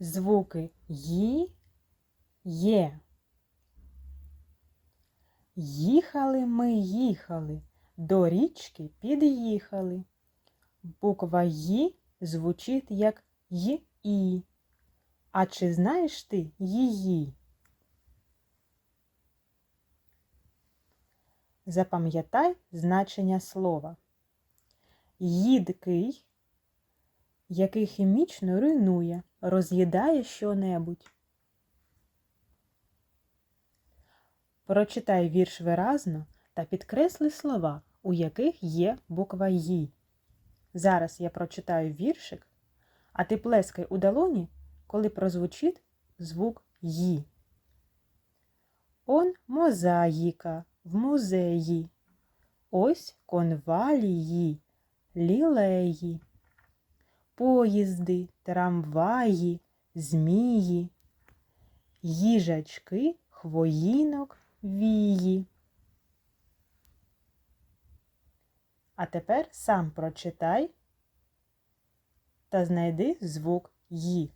звуки ї, є. Їхали ми, їхали, до річки під'їхали. Буква Ї звучить як й-і. А чи знаєш ти її? Запам'ятай значення слова. Їдкий, який хімічно руйнує, роз'їдає що-небудь. Прочитай вірш виразно та підкресли слова, у яких є буква Ї. Зараз я прочитаю віршик, а ти плескай у долоні, коли прозвучить звук Ї. Он мозаїка в музеї. Ось конвалії, лілеї, поїзди, трамваї, змії, їжачки, хвоїнок, вії. А тепер сам прочитай та знайди звук Ї.